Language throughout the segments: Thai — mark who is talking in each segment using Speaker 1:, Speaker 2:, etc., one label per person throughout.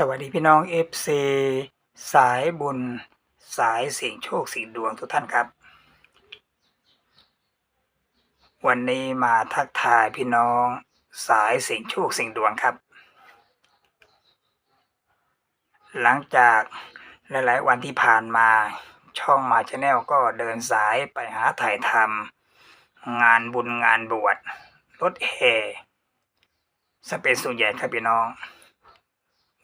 Speaker 1: สวัสดีพี่น้อง FC สายบุญ สายเสียงโชคเสียงดวงทุกท่านครับ วันนี้มาทักทายพี่น้องสายเสียงโชคเสียงดวงครับ หลังจากหลาย ๆ วันที่ผ่านมาช่องมาชาแนลก็เดินสายไปหาถ่ายทำงานบุญงานบวชรถแห่สเปนส่วนใหญ่ครับพี่น้อง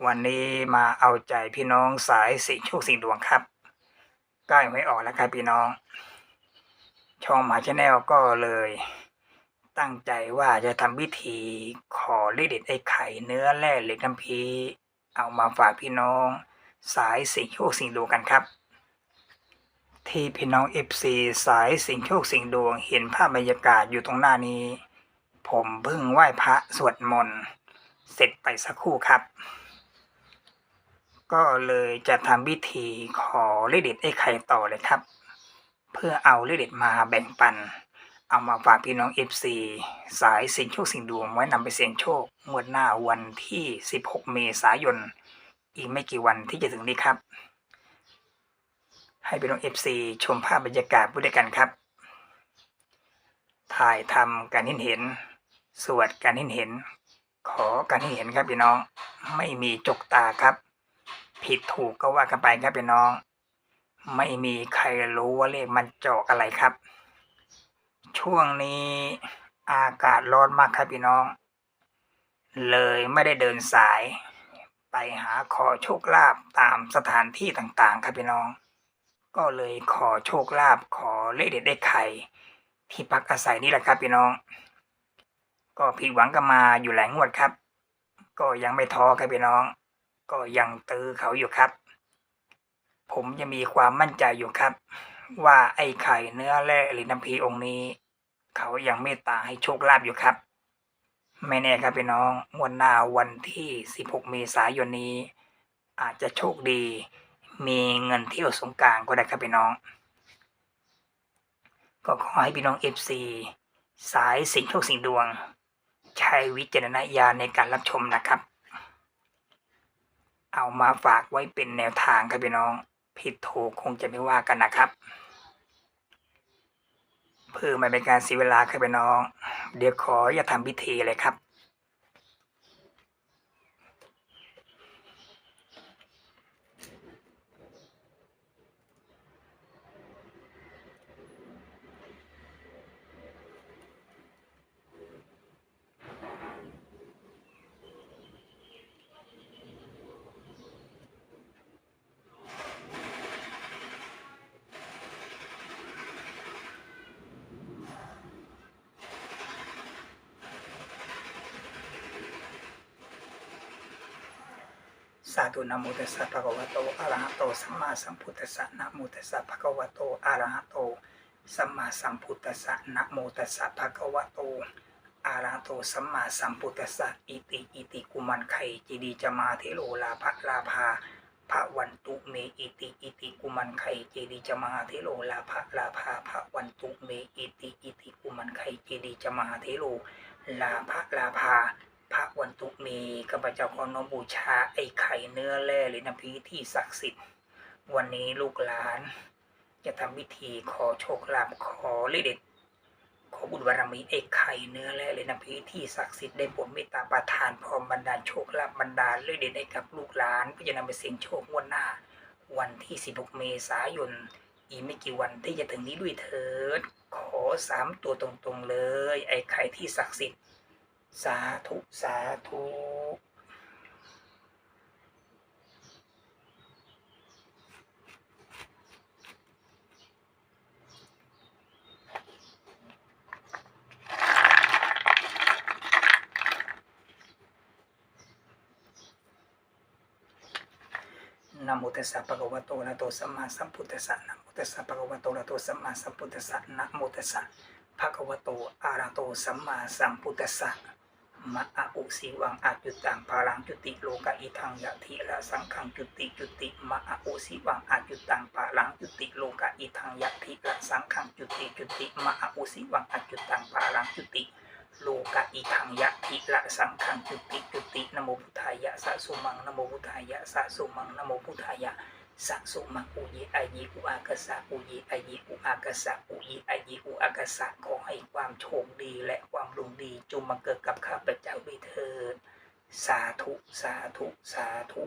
Speaker 1: วันนี้มาเอาใจพี่น้องสายสีโชคสีดวงครับใกล้ไม่ออกแล้วครับพี่น้อง ช่องหมาชาแนลก็เลย ตั้งใจว่าจะทำพิธีขอเลขเด็ดไอ้ไข่เนื้อแร่เหล็กน้ำพีเอามาฝากพี่น้อง สายสีโชคสีดวงกันครับ ที่พี่น้องเอฟซีสายสิงโชคสิงดวงเห็นภาพบรรยากาศอยู่ตรงหน้านี้ ผมเพิ่งไหว้พระสวดมนต์เสร็จไปสักครู่ครับ ก็เลยจะทำพิธีขอเลขเด็ดไอ้ไข่ต่อเลยครับ เพื่อเอาเลขเด็ดมาแบ่งปัน เอามาฝากพี่น้องเอฟซีสายสิงโชคสิงดวงไว้นำไปเสี่ยงโชคงวดหน้าวันที่ 16 เมษายน อีกไม่กี่วันที่จะถึงนี้ครับ ให้พี่น้องเอฟซีชมภาพบรรยากาศด้วยกันครับ ถ่ายทำการเห็นเห็น สวดการเห็นเห็น ขอการเห็นเห็นครับพี่น้องไม่มีจกตาครับ ผิดถูกก็ว่ากันไปครับพี่น้อง ไม่มีใครรู้ว่าเลขมันเจอกอะไรครับ ช่วงนี้อากาศร้อนมากครับพี่น้อง เลยไม่ได้เดินสาย ไปหาขอโชคลาภตามสถานที่ต่างๆ ครับพี่น้อง ก็เลยขอโชคลาภขอเลขเด็ดได้ไข่ที่พักอาศัยนี่แหละครับพี่น้อง ก็ผิดหวังกันมาอยู่หลายงวดครับ ก็ยังไม่ท้อครับพี่น้อง ก็ยังตือเขาอยู่ครับ ผมยังมีความมั่นใจอยู่ครับ ว่าไอ้ไข่เนื้อแร่หรือน้ำพีองค์นี้ เขายังเมตตาให้โชคลาภอยู่ครับ ไม่แน่ครับพี่น้องงวดหน้าวันที่ 16 เมษายนนี้ อาจจะโชคดี มีเงินเที่ยวสงการก็ได้ครับพี่น้อง ก็ขอให้พี่น้อง FC สายสิงโชคสิงดวง ใช้วิจารณญาณในการรับชมนะครับ เอามาฝากไว้เป็นแนวทางครับพี่น้อง ผิดถูกคงจะไม่ว่ากันนะครับ เพื่อไม่เป็นการเสียเวลาครับพี่น้อง เดี๋ยวขออย่าทำพิธีเลยครับ สาธุนะโมตัสสะภะคะวะโตอะระหะโตสัมมาสัมพุทธัสสะนะโมตัสสะภะคะวะโตอะระหะโตสัมมาสัมพุทธัสสะนะโมตัสสะภะคะวะโตอะระหะโตสัมมาสัมพุทธัสสะอิติอิติกุมันไขจิดีจมาเทโลลาภะลาภาภะวันตุเมอิติอิติกุมันไขเจดีจมาเทโลลาภะลาภาภะวันตุเมอิติอิติกุมันไขเจดีจมาเทโลลาภะลาภา วันตุมีข้าพเจ้าขอน้อมบูชาไอ้ไข่เนื้อแร่หรือน้ำพีที่ศักดิ์สิทธิ์ วันนี้ลูกหลาน จะทำพิธีขอโชคลาภขอเลขเด็ดขอบุญบารมีไอ้ไข่เนื้อแร่หรือน้ำพีที่ศักดิ์สิทธิ์ได้โปรดเมตตาประทานพร้อมบรรดาลโชคลาภบรรดาลเลขเด็ดให้กับลูกหลานเพื่อจะนำไปเสี่ยงโชคงวดหน้า วันที่ 16 เมษายน อีกไม่กี่วันที่จะถึงนี้ด้วยเถิด ขอสามตัวตรงๆเลย ไอ้ไข่ที่ศักดิ์สิทธิ์ สาธุสาธุนะโมตัสสะภะคะวะโตอะระโตสัมมาสัมพุทธัสสะนะโมตัสสะภะคะวะโตอะระโตสัมมาสัมพุทธัสสะนะโมตัสสะภะคะวะโตอะระโตสัมมาสัมพุทธัสสะ มะอะอุสีวังอาจุตังภาลังจุติโลกะอิทังยะทิละสังขังจุติจุติมะอะอุสีวังอาจุตังภาลังจุติโลกะอิทังยะทิละสังขังจุติจุติมะอะอุสีวังอาจุตังภาลังจุติโลกะอีทังยะทิละสังขังจุติจุตินะโมพุทธายะสะสุมังนะโมพุทธายะสะสุมังนะโมพุทธายะ สะสุมาอุยิอายิอุอากาสะอุยิอายิอุอากาสะอุยิอายิอุอากาสะขอให้ความโชคดีและความรุ่งดีจงมาเกิดกับข้าพเจ้าด้วยเถิดสาธุสาธุสาธุ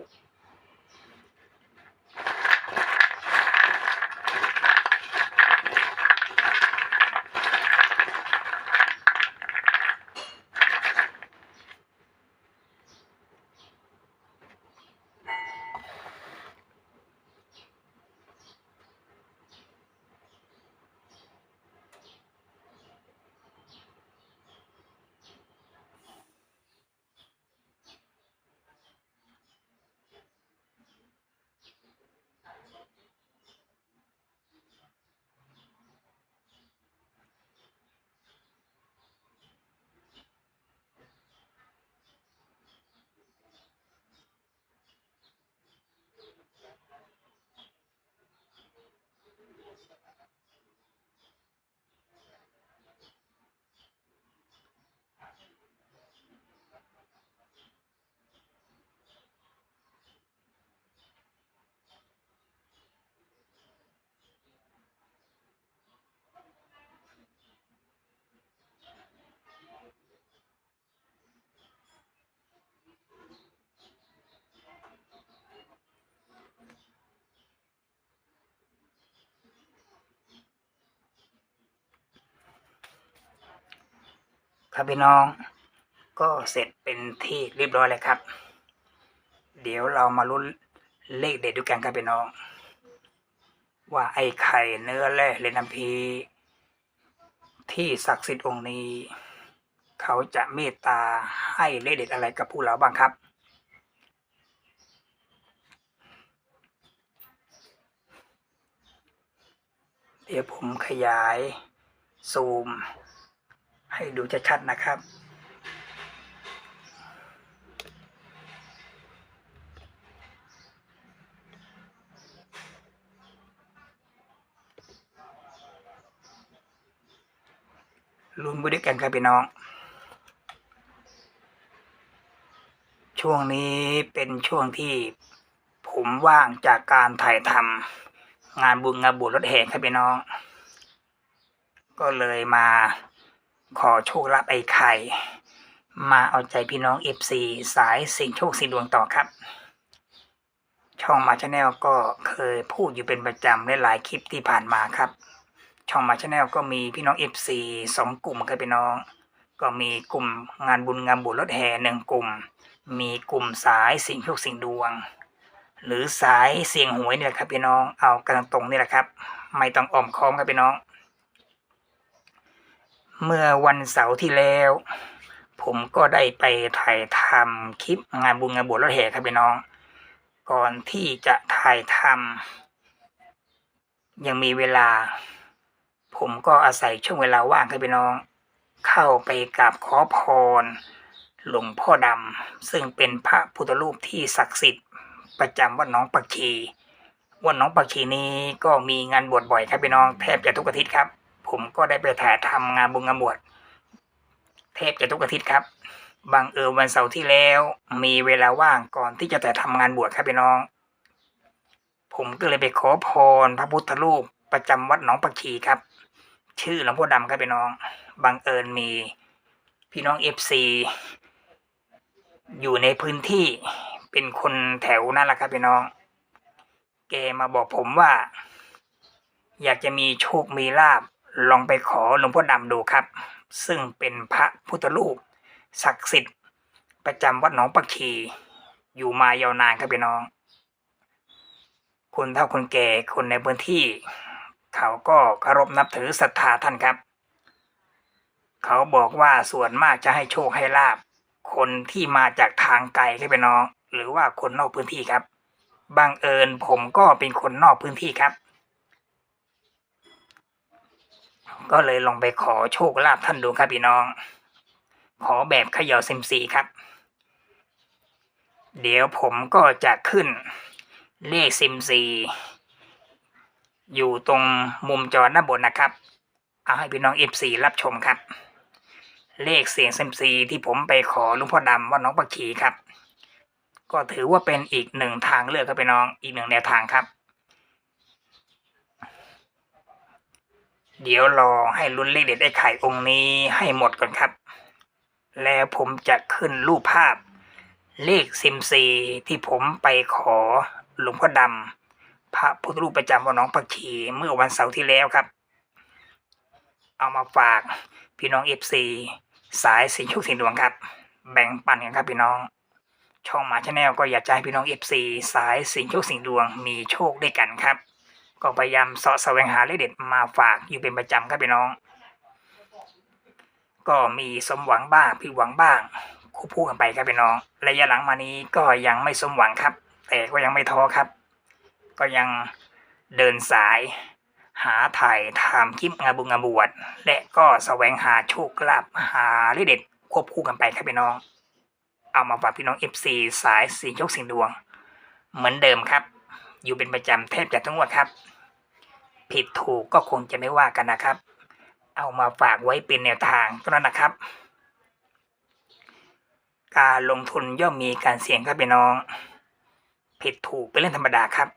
Speaker 1: ครับพี่น้อง ก็เสร็จเป็นที่เรียบร้อยเลยครับ เดี๋ยวเรามาลุ้นเลขเด็ดด้วยกันครับพี่น้อง ว่าไอ้ไข่เนื้อแร่เลนน้ำพี ที่ศักดิ์สิทธิ์องค์นี้ เขาจะเมตตาให้เลขเด็ดอะไรกับผู้เราบ้างครับเดี๋ยวผมขยายซูม ให้ดูชัดๆนะครับ ลุ้นไปด้วยกันครับพี่น้อง ช่วงนี้เป็นช่วงที่ผมว่างจากการถ่ายทำงานบุญงานบุญรถแห่ครับพี่น้อง ก็เลยมา ขอโชคลาภไอ้ไข่ มาเอาใจพี่น้องเอฟซีสายสิ่งโชคสิ่งดวงต่อครับ ช่องมาชาแนลก็เคยพูดอยู่เป็นประจำในหลายคลิปที่ผ่านมาครับ ช่องมาชาแนลก็มีพี่น้องเอฟซีสองกลุ่มครับพี่น้อง ก็มีกลุ่มงานบุญงานบุญรถแห่หนึ่งกลุ่ม มีกลุ่มสายสิ่งโชคสิ่งดวง หรือสายเสียงหวยนี่แหละครับพี่น้องเอากันตรงนี่แหละครับ ไม่ต้องอ้อมค้อมครับพี่น้อง เมื่อวันเสาร์ที่แล้ว ผมก็ได้ไปถ่ายทำคลิปงานบุญงานบวชรถแห่ครับพี่น้อง ก่อนที่จะถ่ายทำยังมีเวลา ผมก็อาศัยช่วงเวลาว่างครับพี่น้อง เข้าไปกราบขอพร หลวงพ่อดำซึ่งเป็นพระพุทธรูปที่ศักดิ์สิทธิ์ ประจำวัดน้องปักขีวัดน้องปักขีนี้ก็มีงานบวชบ่อยครับพี่น้องแทบจะทุกอาทิตย์ครับ ผมก็ได้ไปถ่ายทำงานบุญงานบวชแทบจะทุกอาทิตย์ครับบางเอิญวันเสาร์ที่แล้ว มีเวลาว่างก่อนที่จะแต่ทำงานบวชครับพี่น้อง ผมก็เลยไปขอพรพระพุทธรูปประจำวัดหนองปักขีครับ ชื่อหลวงพ่อดำครับพี่น้องบังเอิญมีพี่น้องเอฟซีอยู่ในพื้นที่เป็นคนแถวนั่นแหละครับพี่น้อง แกมาบอกผมว่า อยากจะมีโชคมีลาบ ลองไปขอหลวงพ่อดำดูครับ ซึ่งเป็นพระพุทธรูปศักดิ์สิทธิ์ ประจำวัดหนองปักขีอยู่มายาวนานครับพี่น้อง คนเฒ่าคนแก่คนในพื้นที่ เขาก็เคารพนับถือศรัทธาท่านครับ เขาบอกว่าส่วนมากจะให้โชคให้ลาบ คนที่มาจากทางไกลครับพี่น้อง หรือว่าคนนอกพื้นที่ครับบังเอิญผมก็เป็นคนนอกพื้นที่ครับ ก็เลยลองไปขอโชคลาภท่านดูครับพี่น้อง ขอแบบเขย่าเซมซีครับ เดี๋ยวผมก็จะขึ้นเลขเซยมซีอยู่ตรงมุมจอด้านบนนะครับ เอาให้พี่น้องเอฟซีรับชมครับ เลขเสียงเซยมซีที่ผมไปขอลุงพ่อดำว่าน้องปักขีครับ ก็ถือว่าเป็นอีกหนึ่งทางเลือกครับพี่น้องอีกหนึ่งแนวทางครับ เดี๋ยวรอให้ลุ้นเลขเด็ดไอ้ไข่องค์นี้ให้หมดก่อนครับ แล้วผมจะขึ้นรูปภาพ เลขซิมซีที่ผมไปขอหลวงพ่อดำพระพุทธรูปประจำวันน้องปักขีเมื่อวันเสาร์ที่แล้วครับ เอามาฝากพี่น้องเอฟซีสายสินโชคสินดวงครับ แบ่งปันกันครับพี่น้อง ช่องหมาชาแนลก็อยากจะให้พี่น้องเอฟซีสายสินโชคสินดวงมีโชคด้วยกันครับ ก็พยายามเสาะแสวงหาเลขเด็ดมาฝากอยู่เป็นประจำครับพี่น้อง ก็มีสมหวังบ้างผิดหวังบ้างคู่พูกันไปครับพี่น้อง ระยะหลังมานี้ก็ยังไม่สมหวังครับ แต่ก็ยังไม่ท้อครับ ก็ยังเดินสาย หาถ่ายทำคลิปงานบุญงานบวชและก็แสวงหาโชคลาภหาเลขเด็ดควบคู่กันไปครับพี่น้อง เอามาฝากพี่น้อง FC สายสีโชคสิงดวง เหมือนเดิมครับ อยู่เป็นประจำแทบจะทั้งวันครับ ผิดถูกก็คงจะไม่ว่ากันนะครับ เอามาฝากไว้เป็นแนวทางเท่านั้นนะครับ การลงทุนย่อมมีการเสี่ยงครับพี่น้อง ผิดถูกเป็นเรื่องธรรมดาครับ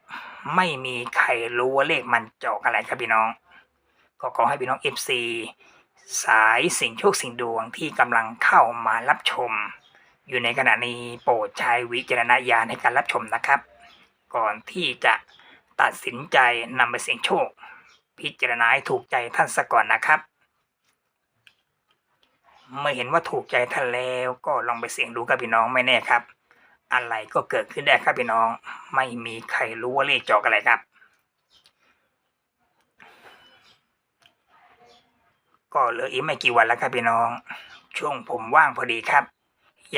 Speaker 1: ไม่มีใครรู้ว่าเลขมันจอกอะไรครับพี่น้อง ก็ขอให้พี่น้อง FC สายสิ่งโชคสิ่งดวงที่กำลังเข้ามารับชม อยู่ในขณะนี้โปรดใช้วิจารณญาณในการรับชมนะครับ ก่อนที่จะตัดสินใจนำไปเสี่ยงโชค พิจารณาให้ถูกใจท่านซะก่อนนะครับ เมื่อเห็นว่าถูกใจท่านแล้วก็ลองไปเสี่ยงดูครับพี่น้องไม่แน่ครับ อะไรก็เกิดขึ้นได้ครับพี่น้อง ไม่มีใครรู้ว่าเลขจอกอะไรครับ ก็เหลืออีกไม่กี่วันแล้วครับพี่น้อง ช่วงผมว่างพอดีครับ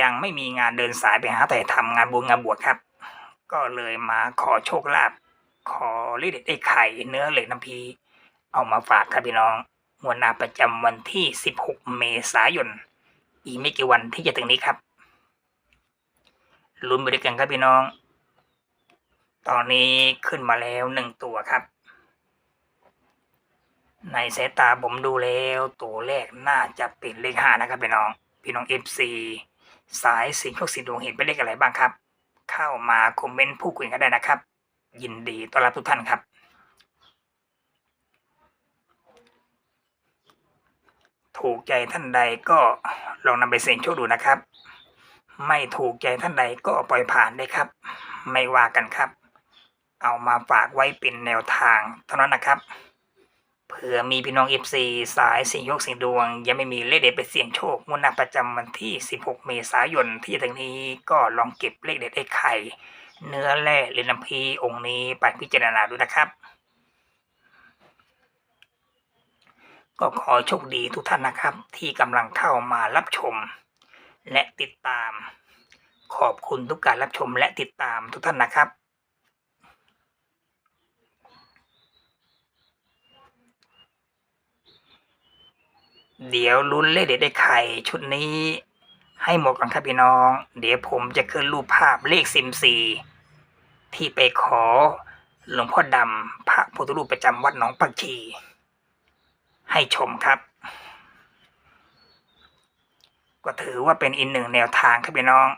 Speaker 1: ยังไม่มีงานเดินสายไปหาแต่ทำงานบุญงานบวชครับ ก็เลยมาขอโชคลาภขอเลขเด็ดไอ้ไข่เนื้อเหล็กน้ำพีเอามาฝากครับพี่น้องงวดหน้าประจำวันที่ 16 เมษายน อีกไม่กี่วันที่จะถึงนี้ครับลุ้นไปด้วยกันครับพี่น้อง ตอนนี้ขึ้นมาแล้วหนึ่งตัวครับ ในสายตาผมดูแล้วตัวแรกน่าจะเป็นเลขห้านะครับพี่น้อง พี่น้องเอฟซีสายสิงห์โชคสีดวงเห็นเป็นเลขอะไรบ้างครับ เข้ามาคอมเมนต์พูดคุยกันได้นะครับ ยินดีต้อนรับทุกท่านครับ ถูกใจท่านใดก็ลองนำไปเสี่ยงโชคดูนะครับ ไม่ถูกใจท่านใดก็ปล่อยผ่านได้ครับ ไม่ว่ากันครับ เอามาฝากไว้เป็นแนวทางเท่านั้นนะครับ เผื่อมีพี่น้องเอฟซีสายสิงโยกสิงดวง ยังไม่มีเลขเด็ดไปเสี่ยงโชคงวดหน้าประจำวันที่ 16 เมษายนที่จะถึงนี้ก็ลองเก็บเลขเด็ดไอ้ไข่ เนื้อแร่เลนน้ำพีองค์นี้ไปพิจารณาดูนะครับ ก็ขอโชคดีทุกท่านนะครับ ที่กำลังเข้ามารับชม และติดตาม ขอบคุณทุกการรับชมและติดตามทุกท่านนะครับ เดี๋ยวลุ้นเลขเด็ดได้ไข่ชุดนี้ ให้หมดก่อนครับพี่น้อง เดี๋ยวผมจะขึ้นรูปภาพเลขซิมซีที่ไปขอหลวงพ่อดำพระพุทธรูปประจำวัดหนองปักชี ให้ชมครับ ก็ถือว่าเป็นอีกหนึ่งแนวทางครับพี่น้อง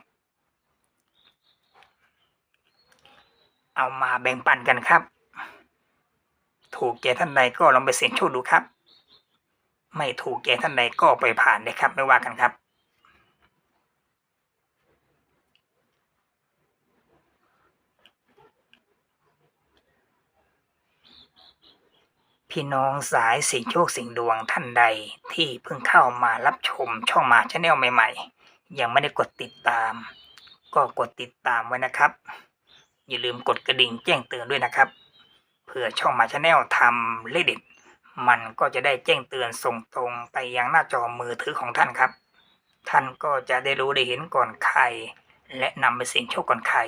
Speaker 1: เอามาแบ่งปันกันครับ ถูกใจท่านใดก็ลองไปเสี่ยงโชคดูครับ ไม่ถูกใจท่านใดก็ไปผ่านเลยครับ ไม่ว่ากันครับพี่น้องสายสิงโชคสิงดวงท่านใดที่เพิ่งเข้ามารับชมช่องมาชาแนลใหม่ ๆ ยังไม่ได้กดติดตาม ก็กดติดตามไว้นะครับ อย่าลืมกดกระดิ่งแจ้งเตือนด้วยนะครับ เพื่อช่องมาชาแนลทำเลเด็ด มันก็จะได้แจ้งเตือนส่งตรงไปยังหน้าจอมือถือของท่านครับ ท่านก็จะได้รู้ได้เห็นก่อนใคร และนำไปเสี่ยงโชคก่อนใคร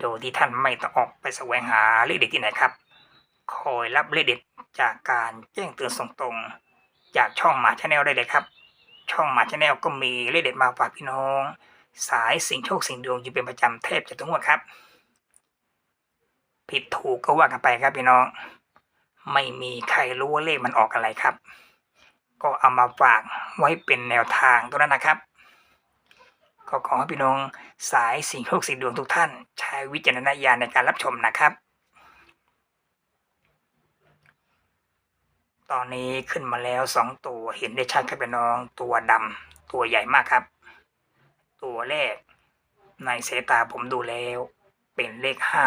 Speaker 1: โดยที่ท่านไม่ต้องออกไปแสวงหาเลขเด็ดที่ไหนครับ คอยรับเลขเด็ดจากการแจ้งเตือนส่งตรง จากช่องหมาชาแนลได้เลยครับ ช่องหมาชาแนลก็มีเลขเด็ดมาฝากพี่น้อง สายสิงโชคสิงดวงอยู่เป็นประจำแทบจะทุกงวดครับ ผิดถูกก็ว่ากันไปครับพี่น้อง ไม่มีใครรู้ว่าเลขมันออกอะไรครับ ก็เอามาฝากไว้เป็นแนวทางตัวนั้นนะครับ ก็ขอให้พี่น้องสายสิ่งโชคสิ่งดวงทุกท่าน ใช้วิจารณญาณในการรับชมนะครับ ตอนนี้ขึ้นมาแล้วสองตัวเห็นได้ชัดครับพี่น้องตัวดำตัวใหญ่มากครับ ตัวแรกในสายตาผมดูแล้ว เป็นเลขห้า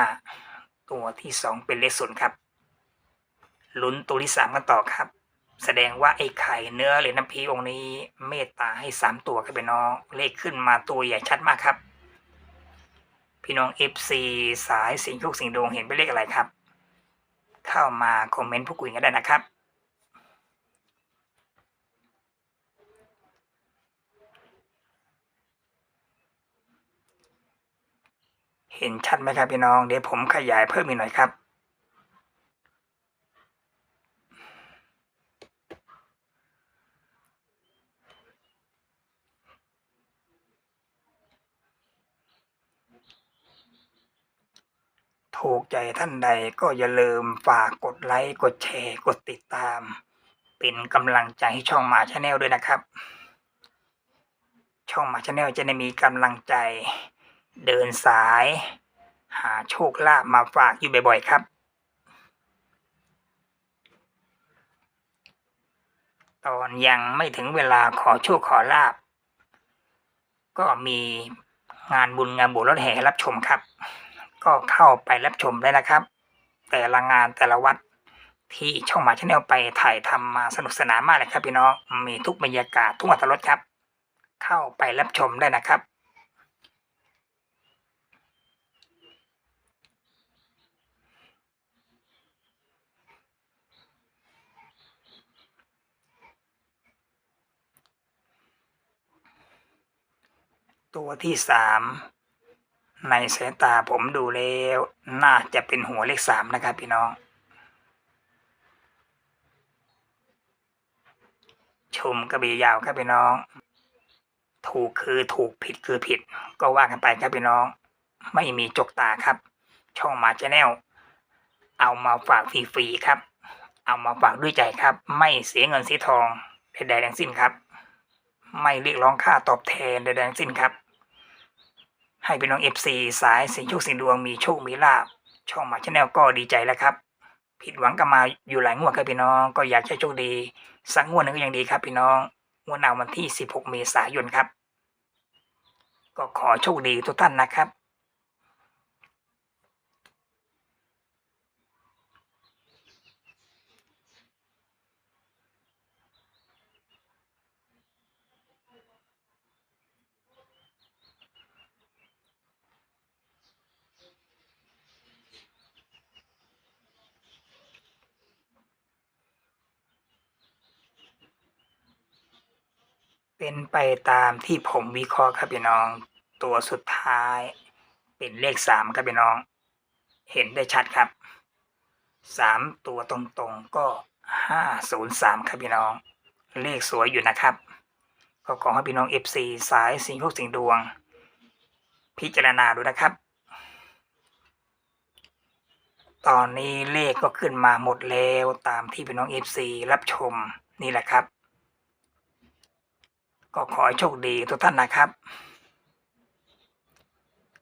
Speaker 1: ตัวที่สองเป็นเลขศูนย์ครับ ลุ้นตัวที่สามกันต่อครับ แสดงว่าไอ้ไข่เนื้อหรือน้ำพีองค์นี้เมตตาให้สามตัวครับพี่น้อง เลขขึ้นมาตัวใหญ่ชัดมากครับ พี่น้องเอฟซีสายสิงห์ทุกสิงดวงเห็นเป็นเลขอะไรครับ เข้ามาคอมเมนต์พูดคุยกันได้นะครับเห็นชัดไหมครับพี่น้อง เดี๋ยวผมขยายเพิ่มอีกหน่อยครับ ถูกใจท่านใดก็อย่าลืมฝากกดไลค์กดแชร์กดติดตาม เป็นกำลังใจให้ช่องมาชาแนลด้วยนะครับ ช่องมาชาแนลจะได้มีกำลังใจ เดินสาย หาโชคลาภมาฝากอยู่บ่อยๆครับตอนยังไม่ถึงเวลาขอโชคขอลาบ ก็มีงานบุญงานบุญรถแห่รับชมครับ ก็เข้าไปรับชมได้นะครับ แต่ละงานแต่ละวัดที่ช่องหมาชาแนลไปถ่ายทำมาสนุกสนานมากเลยครับพี่น้องมีทุกบรรยากาศทุกอัตรสครับ เข้าไปรับชมได้นะครับตัวที่สาม ในสายตาผมดูแล้ว น่าจะเป็นหัวเลขสามนะครับพี่น้อง ชมกระบี่ยาวครับพี่น้อง ถูกคือถูกผิดคือผิด ก็ว่ากันไปครับพี่น้อง ไม่มีจกตาครับ ช่องมาชแนลเอามาฝากฟรีๆครับ เอามาฝากด้วยใจครับ ไม่เสียเงินเสียทองใดๆทั้งสิ้นครับ ไม่เรียกร้องค่าตอบแทนใดๆทั้งสิ้นครับ ให้พี่น้องเอฟซีสายสิงโชคสิงดวงมีโชคมีลาบช่องมาชแนลก็ดีใจแล้วครับ ผิดหวังกันมาอยู่หลายงวดครับพี่น้องก็อยากให้โชคดี สักงวดหนึ่งก็ยังดีครับ พี่น้องงวดหน้าวันที่ 16 เมษายนครับ ก็ขอโชคดีทุกท่านนะครับ เป็นไปตามที่ผมวิเคราะห์ครับพี่น้อง ตัวสุดท้าย เป็นเลขสามครับพี่น้อง เห็นได้ชัดครับสามตัวตรงๆก็ห้าศูนย์สามครับพี่น้อง เลขสวยอยู่นะครับ ก็ขอให้พี่น้องเอฟซีสายสิงพวกสิงดวง พิจารณาดูนะครับ ตอนนี้เลขก็ขึ้นมาหมดแล้วตามที่พี่น้องเอฟซีรับชมนี่แหละครับ ก็ขอให้โชคดีทุกท่านนะครับ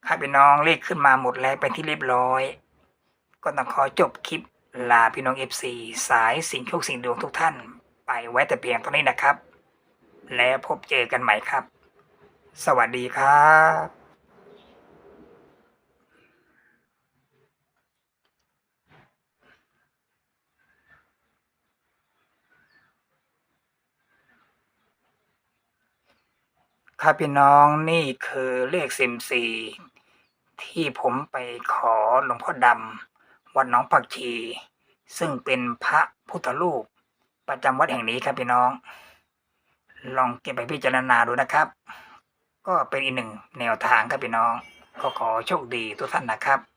Speaker 1: ครับพี่น้องเลขขึ้นมาหมดแล้วไปที่เรียบร้อย ก็ต้องขอจบคลิปลาพี่น้องเอฟซีสายสิ่งโชคสิ่งดวงทุกท่าน ไปไว้แต่เพียงเท่านี้นะครับ แล้วพบเจอกันใหม่ครับ สวัสดีครับ ครับพี่น้องนี่คือเลขซิมซีที่ผมไปขอหลวงพ่อดำวัดน้องผักชี ซึ่งเป็นพระพุทธรูป ประจำวัดแห่งนี้ครับพี่น้อง ลองเก็บไปพิจารณาดูนะครับ ก็เป็นอีกหนึ่งแนวทางครับพี่น้อง ขอขอโชคดีทุกท่านนะครับ